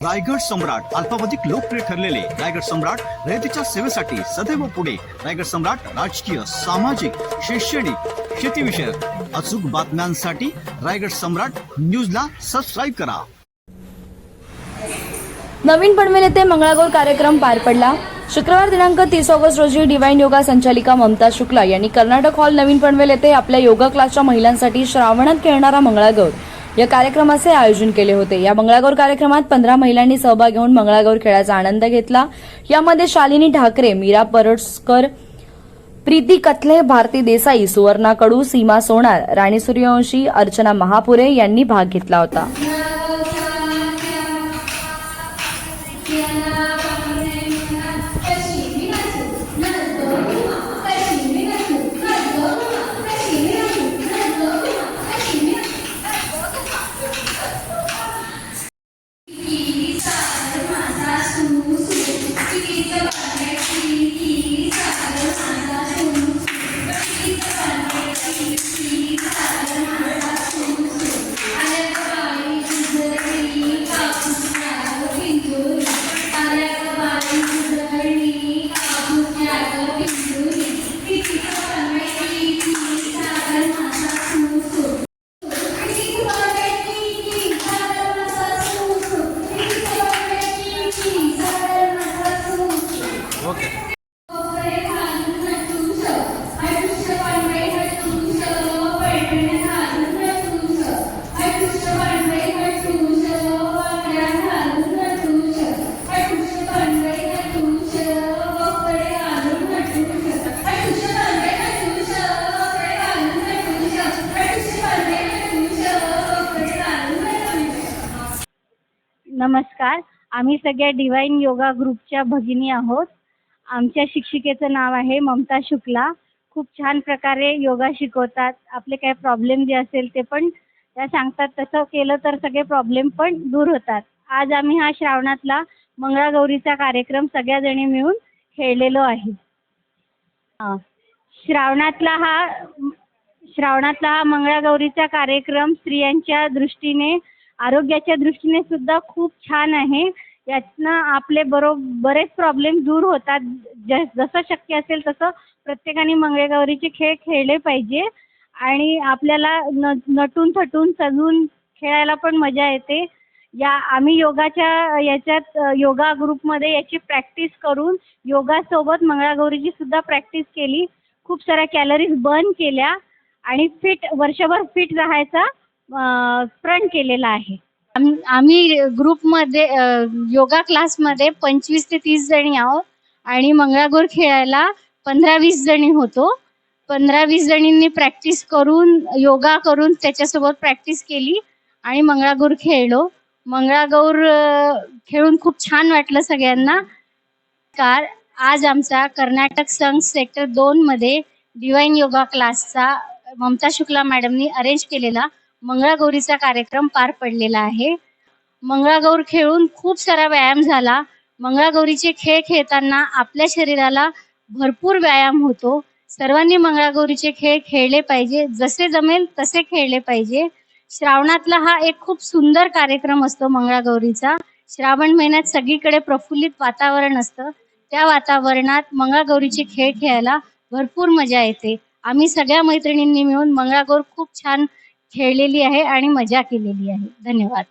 रायगड सम्राट अल्पावधिक लोकप्रिय ठरलेले रायगड सम्राट रयतेच्या सेवेसाठी सदैव पुढे. रायगड सम्राट राजकीय सामाजिक शैक्षणिक शेतीविषयक अचूक बातम्यांसाठी रायगड सम्राट न्यूजला सबस्क्राईब करा. नवीन पनवेल येथे मंगळागौर कार्यक्रम पार पडला. शुक्रवार दिनांक तीस ऑगस्ट रोजी डिवाईन योगा संचालिका ममता शुक्ला यांनी कर्नाटक हॉल नवीन पनवेल येथे आपल्या योगा क्लासच्या महिलांसाठी श्रावणात खेळणारा मंगळागौर. या कार्यक्रमाचे आयोजन केले होते. या मंगळागौर कार्यक्रमात पंधरा महिलांनी सहभाग घेऊन मंगळागौर खेळाचा आनंद घेतला. यामध्ये शालिनी ठाकरे मीरा परडसकर प्रीती कथले भारती देसाई सुवर्णा कडू सीमा सोनार राणी सूर्यवंशी अर्चना महापुरे यांनी भाग घेतला होता. नमस्कार. आम्ही सगळ्या डिवाईन योगा ग्रुपच्या भगिनी आहोत. आमच्या शिक्षिकेचं नाव आहे ममता शुक्ला. खूप छान प्रकारे योगा शिकवतात. आपले काय प्रॉब्लेम जे असेल ते पण त्या सांगतात. तसं केलं तर सगळे प्रॉब्लेम पण दूर होतात. आज आम्ही हा श्रावणातला मंगळागौरीचा कार्यक्रम सगळ्याजणी मिळून खेळलेलो आहे. हां श्रावणातला हा श्रावणातला हा मंगळागौरीचा कार्यक्रम स्त्रियांच्या दृष्टीने आरोग्याच्या दृष्टीने सुद्धा खूप छान आहे. यातनं आपले बरो बरेच प्रॉब्लेम दूर होतात. ज जसं शक्य असेल तसं प्रत्येकाने मंगळागौरीचे खेळ खेळले पाहिजे. आणि आपल्याला न नटून थटून सजून खेळायला पण मजा येते. या आम्ही योगाच्या याच्यात योगा ग्रुपमध्ये याची प्रॅक्टिस करून योगासोबत मंगळागौरीची सुद्धा प्रॅक्टिस केली. खूप साऱ्या कॅलरीज बर्न केल्या. आणि फिट वर्षभर फिट राहायचा. प्रण केलेला आहे. आम- आम्ही ग्रुपमध्ये योगा क्लासमध्ये पंचवीस ते तीस जणी आहोत आणि मंगळागौर खेळायला पंधरा वीस जणी होतो. पंधरा वीस जणींनी प्रॅक्टिस करून योगा करून त्याच्यासोबत प्रॅक्टिस केली आणि मंगळागौर खेळलो. मंगळागौर खेळून खूप छान वाटलं सगळ्यांना. कार आज आमचा कर्नाटक संघ सेक्टर दोन मध्ये डिवाईन योगा क्लासचा ममता शुक्ला मॅडमनी अरेंज केलेला. मंगळागौरीचा कार्यक्रम पार पडलेला आहे. मंगळागौर खेळून खूप सारा व्यायाम झाला. मंगळागौरीचे खेळ खेळताना आपल्या शरीराला भरपूर व्यायाम होतो. सर्वांनी मंगळागौरीचे खेळ खेळले पाहिजे. जसे जमेल तसे खेळले पाहिजे. श्रावणातला हा एक खूप सुंदर कार्यक्रम असतो मंगळागौरीचा. श्रावण महिन्यात सगळीकडे प्रफुल्लित वातावरण असतं. त्या वातावरणात मंगळागौरीचे खेळ खेळायला भरपूर मजा येते. आम्ही सगळ्या मैत्रिणींनी मिळून मंगळागौर खूप छान खेळलेली आहे आणि मजा केलेली आहे. धन्यवाद.